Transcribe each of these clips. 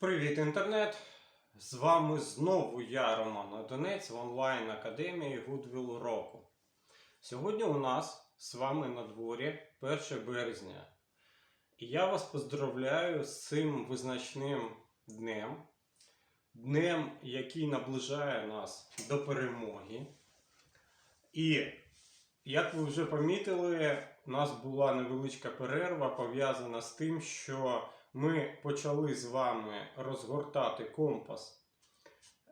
Привіт, інтернет! З вами знову я, Роман Одинець, в онлайн академії Goodwill року. Сьогодні у нас з вами на дворі 1 березня. І я вас поздравляю з цим визначним днем, днем, який наближає нас до перемоги. І як ви вже помітили, у нас була невеличка перерва пов'язана з тим, що ми почали з вами розгортати компас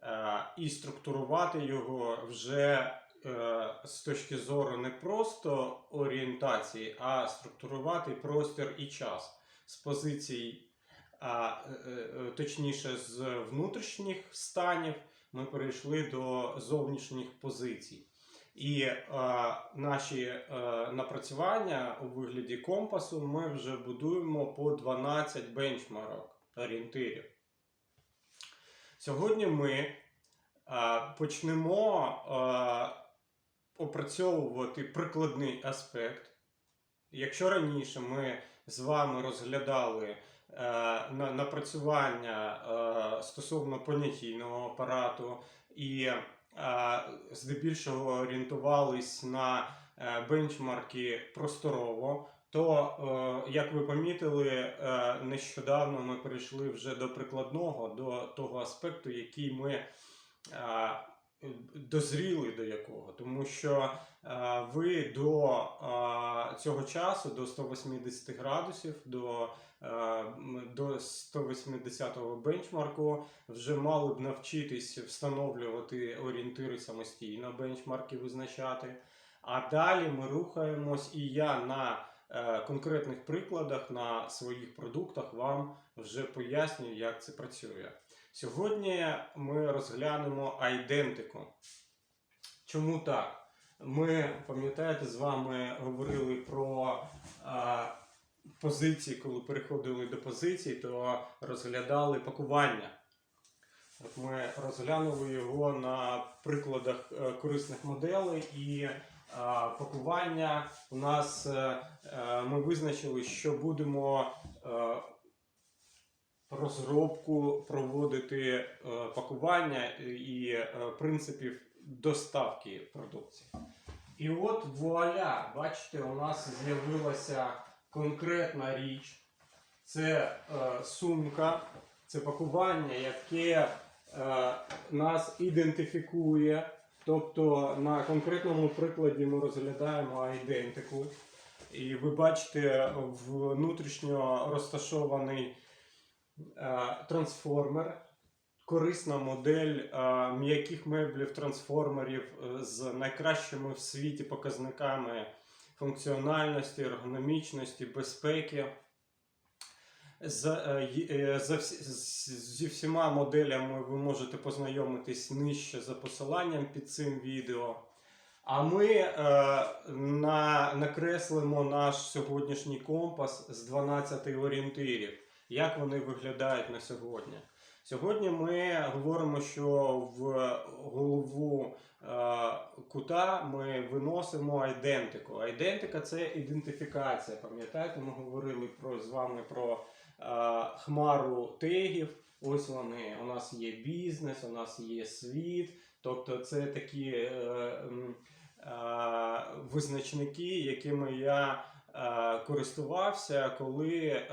е, і структурувати його вже е, з точки зору не просто орієнтації, а структурувати простір і час з позицій, а, е, точніше, з внутрішніх станів ми перейшли до зовнішніх позицій. І е, наші е, напрацювання у вигляді компасу ми вже будуємо по 12 бенчмарок орієнтирів. Сьогодні ми е, почнемо е, опрацьовувати прикладний аспект. Якщо раніше ми з вами розглядали е, на- напрацювання е, стосовно понятійного апарату і здебільшого орієнтувались на е, бенчмарки просторово, то, е, як ви помітили, е, нещодавно ми перейшли вже до прикладного, до того аспекту, який ми е, дозріли до якого. Тому що е, ви до е, цього часу, до 180 градусів, до, е, до 180-го бенчмарку, вже мали б навчитись встановлювати орієнтири самостійно, бенчмарки визначати. А далі ми рухаємось, і я на конкретних прикладах на своїх продуктах вам вже пояснюю, як це працює. Сьогодні ми розглянемо айдентику. Чому так? Ми, пам'ятаєте, з вами говорили про е, позиції, коли переходили до позицій, то розглядали пакування. От ми розглянули його на прикладах е, корисних моделей і е, пакування. У нас е, е, ми визначили, що будемо е, розробку проводити е, пакування і е, принципів доставки продукції. І от вуаля, бачите, у нас з'явилася конкретна річ. Це е, сумка, це пакування, яке е, нас ідентифікує. Тобто на конкретному прикладі ми розглядаємо айдентику. І ви бачите внутрішньо розташований трансформер, корисна модель е, м'яких меблів трансформерів е, з найкращими в світі показниками функціональності, ергономічності, безпеки. Е, е, зі всіма моделями ви можете познайомитись нижче за посиланням під цим відео. А ми е, на, накреслимо наш сьогоднішній компас з 12 орієнтирів. Як вони виглядають на сьогодні? Сьогодні ми говоримо, що в голову е, кута ми виносимо айдентику. Айдентика це ідентифікація. Пам'ятаєте, ми говорили про, з вами про е, хмару тегів. Ось вони. У нас є бізнес, у нас є світ. Тобто це такі е, е, визначники, якими я користувався, коли е,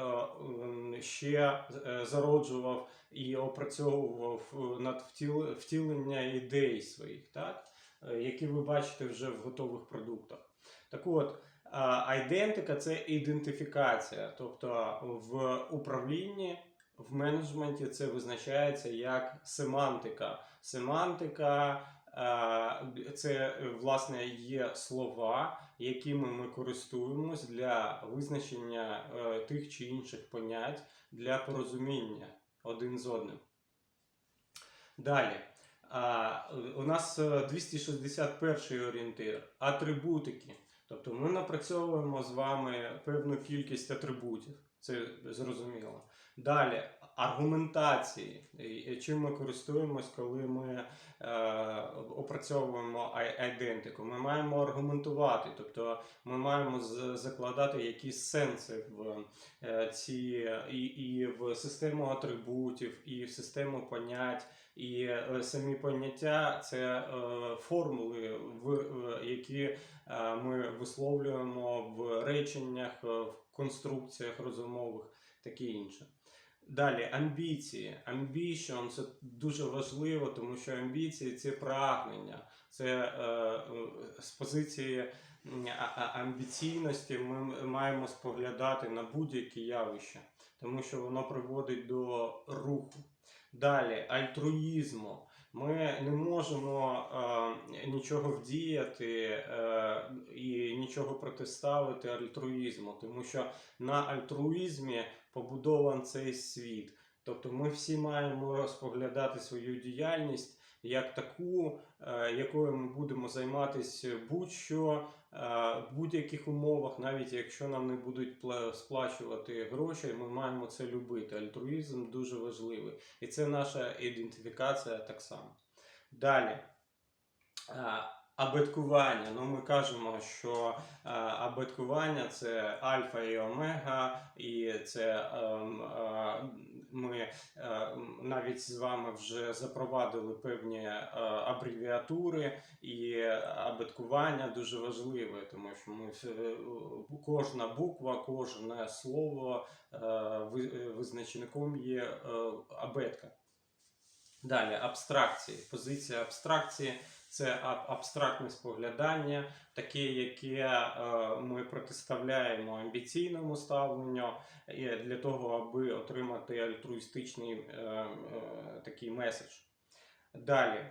ще е, зароджував і опрацьовував е, над втіл- втілення ідей своїх, так? е, які ви бачите вже в готових продуктах. Так от, е, айдентика це ідентифікація, тобто в управлінні. В менеджменті це визначається як семантика. Семантика е, це е, власне є слова, якими ми користуємось для визначення е, тих чи інших понять для порозуміння один з одним. Далі. А, у нас е, 261 орієнтир атрибутики. Тобто ми напрацьовуємо з вами певну кількість атрибутів. Це зрозуміло. Далі аргументації. Чим ми користуємось, коли ми е, опрацьовуємо ай- айдентику? Ми маємо аргументувати, тобто ми маємо закладати якісь сенси в е, ці і, і в систему атрибутів, і в систему понять. І е, самі поняття це формули, в, які ми висловлюємо в реченнях, в конструкціях розумових, таке інше. Далі амбіції. Ambition – це дуже важливо, тому що амбіції це прагнення. Це е, з позиції амбіційності ми маємо споглядати на будь-які явища, тому що воно приводить до руху. Далі альтруїзму. Ми не можемо е, нічого вдіяти е, і нічого протиставити альтруїзму, тому що на альтруїзмі побудований цей світ. Тобто ми всі маємо споглядати свою діяльність як таку, е, якою ми будемо займатися будь-що е, в будь-яких умовах, навіть якщо нам не будуть сплачувати гроші, ми маємо це любити. Альтруїзм дуже важливий. І це наша ідентифікація так само. Далі. Абеткування. Ну, ми кажемо, що а, абеткування це альфа і омега, і це ем, а, ми е, навіть з вами вже запровадили певні е, абревіатури, і абеткування дуже важливе, тому що ми все- кожна буква, кожне слово е, визначником є е, абетка. Далі абстракції. Позиція абстракції це аб- абстрактне споглядання, таке, яке е, ми протиставляємо амбіційному ставленню і для того, аби отримати альтруїстичний е, е, такий меседж. Далі.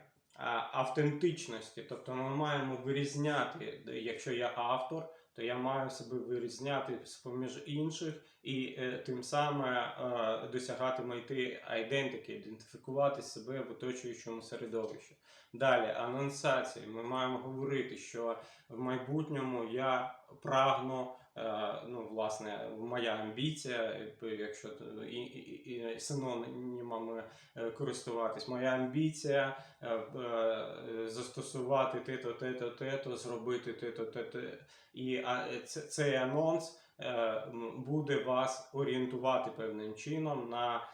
Автентичності, тобто ми маємо вирізняти, якщо я автор, то я маю себе вирізняти з поміж інших і е, тим самим е, досягати мети айдентики, ідентифікувати себе в оточуючому середовищі. Далі, анонсації. Ми маємо говорити, що в майбутньому я прагну, е, ну, власне, моя амбіція, якщо і, і, і синонімами е, користуватись, моя амбіція е, застосувати те-то, те-то, те-то, зробити те-то, те-то. І цей анонс буде вас орієнтувати певним чином на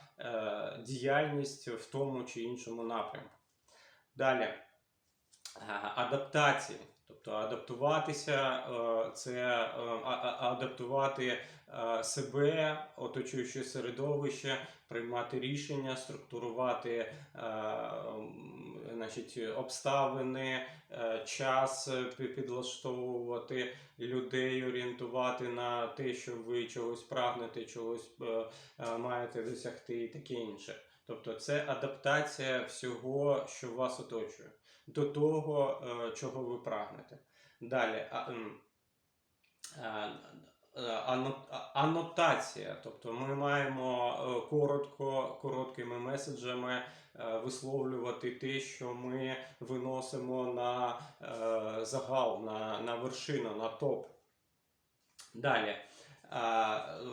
діяльність в тому чи іншому напрямку. Далі е, адаптації. Тобто адаптуватися е, це е, адаптувати себе, оточуюче середовище, приймати рішення, структурувати значить, обставини, час підлаштовувати людей, орієнтувати на те, що ви чогось прагнете, чогось маєте досягти і таке інше. Тобто це адаптація всього, що вас оточує, до того, е, чого ви прагнете. Далі. е, а- Анотація, тобто ми маємо е, коротко, короткими меседжами е, висловлювати те, що ми виносимо на е, загал, на, на вершину, на топ. Далі.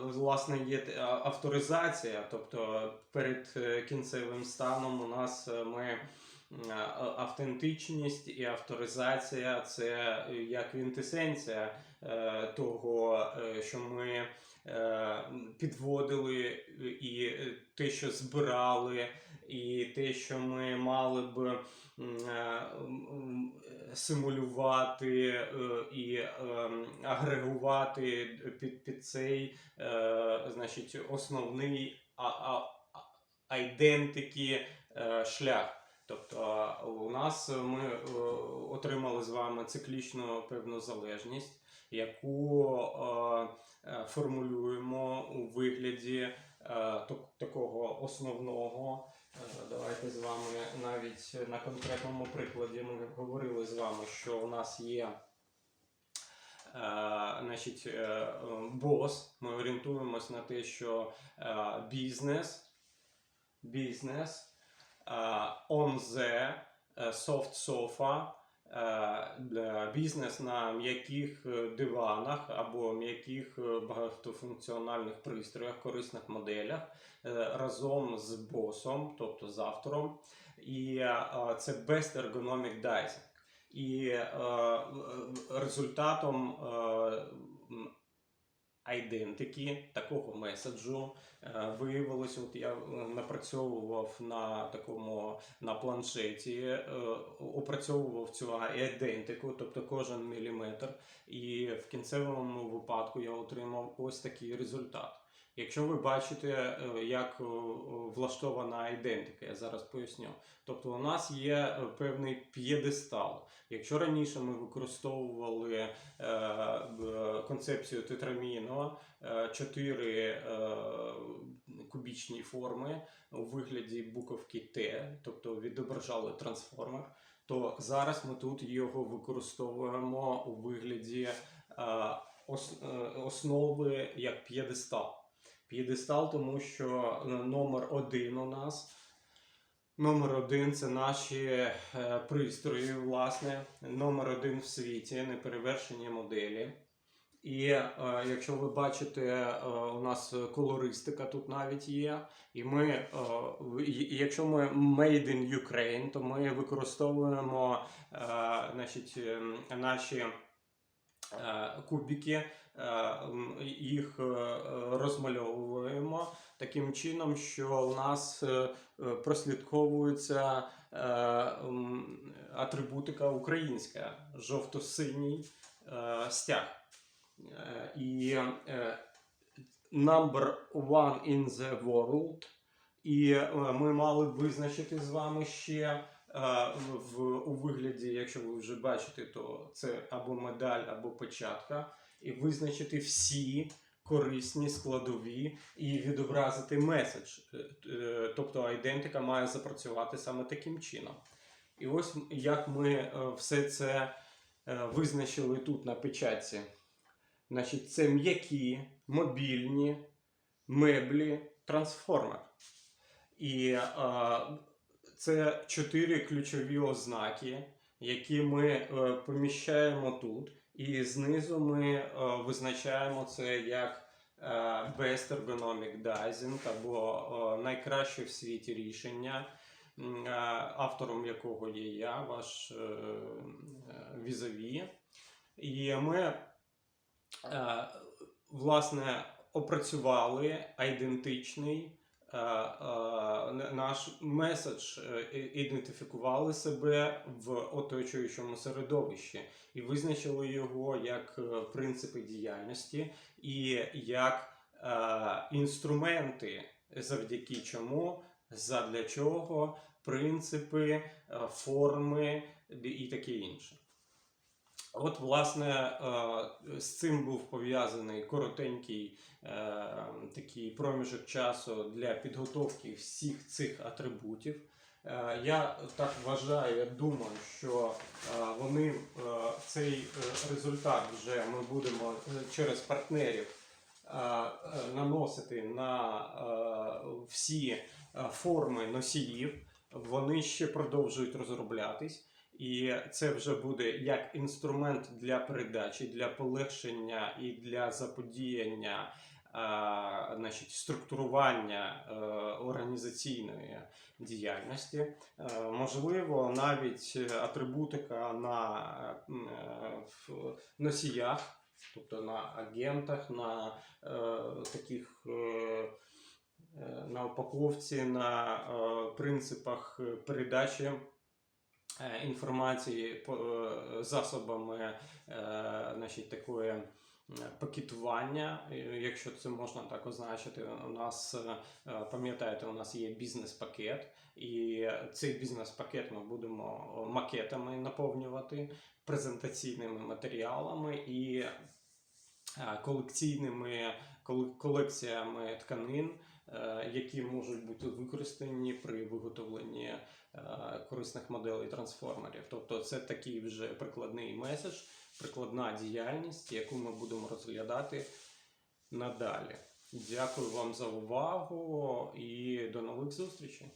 Власне, є авторизація, тобто перед е, кінцевим станом у нас е, ми автентичність і авторизація це е, як квінтесенція е, того, е, що ми е, підводили е, і е, те, що збирали, і те, що ми мали б е, симулювати е, і е, агрегувати під, під цей е, значить, основний айдентики е, шлях. Тобто е, у нас ми е, отримали з вами циклічну певну залежність, яку е, е, формулюємо у вигляді е, такого основного. Е, Давайте з вами навіть на конкретному прикладі ми говорили з вами, що у нас є е, значить, е, е, бос. Ми орієнтуємось на те, що е, бізнес, бізнес, е, on the, е, soft sofa е, бізнес на м'яких е, диванах або м'яких е, багатофункціональних пристроях, корисних моделях е, разом з босом, тобто з автором. І е, це Best Ergonomic Dicing. І е, е, результатом е, айдентики такого меседжу виявилося. виявилось, от я е, напрацьовував на такому на планшеті, е, опрацьовував цю айдентику, тобто кожен міліметр, і в кінцевому випадку я отримав ось такий результат. Якщо ви бачите, е, як е, влаштована айдентика, я зараз поясню. Тобто у нас є е, певний п'єдестал. Якщо раніше ми використовували концепцію тетраміно, чотири кубічні форми у вигляді буковки Т, тобто відображали трансформер, то зараз ми тут його використовуємо у вигляді основи як п'єдестал. П'єдестал, тому що е, номер один у нас. Номер один це наші е, пристрої, власне. Номер один в світі, неперевершені моделі. І е, якщо ви бачите, е, у нас колористика тут навіть є. І ми, е, якщо ми Made in Ukraine, то ми використовуємо е, значить, ем, наші е, кубики, їх е, розмальовуємо таким чином, що у нас е, е, прослідковується е, атрибутика українська, жовто-синій е, стяг. Е, І е, number one in the world. І е, ми мали визначити з вами ще е, в, у вигляді, якщо ви вже бачите, то це або медаль, або печатка, і визначити всі корисні складові і відобразити меседж. Е, е, Тобто айдентика має запрацювати саме таким чином. І ось як ми е, все це визначили тут на печатці. Значить, це м'які, мобільні меблі, трансформер. І е, це чотири ключові ознаки, які ми е, поміщаємо тут. І знизу ми е, визначаємо це як е, Best Ergonomic Dicing або е, найкраще в світі рішення, автором якого є я, ваш е. І ми власне опрацювали ідентичний е, наш меседж, е, ідентифікували себе в оточуючому середовищі і визначили його як е, принципи діяльності і як е, інструменти, завдяки чому, задля чого, принципи, е, форми і таке інше. От, власне, е, з цим був пов'язаний коротенький е, такий проміжок часу для підготовки всіх цих атрибутів. Е, Я так вважаю, я думаю, що вони цей результат вже ми будемо через партнерів наносити на всі форми носіїв. Вони ще продовжують розроблятись. І це вже буде як інструмент для передачі, для полегшення і для заподіяння а, значить, структурування е, організаційної діяльності. Е, можливо, навіть е, атрибутика на е, е, носіях, тобто на агентах, на е, таких. Е, е, на упаковці, на е, принципах е, передачі е, інформації е, засобами е, значить, такої е, пакетування, е, якщо це можна так означити. У нас е, е, пам'ятаєте, у нас є бізнес-пакет, і цей бізнес-пакет ми будемо макетами наповнювати, презентаційними матеріалами і е, колекційними колекціями тканин, е, які можуть бути використані при виготовленні е, корисних моделей трансформерів. Тобто це такий вже прикладний меседж, прикладна діяльність, яку ми будемо розглядати надалі. Дякую вам за увагу і до нових зустрічей.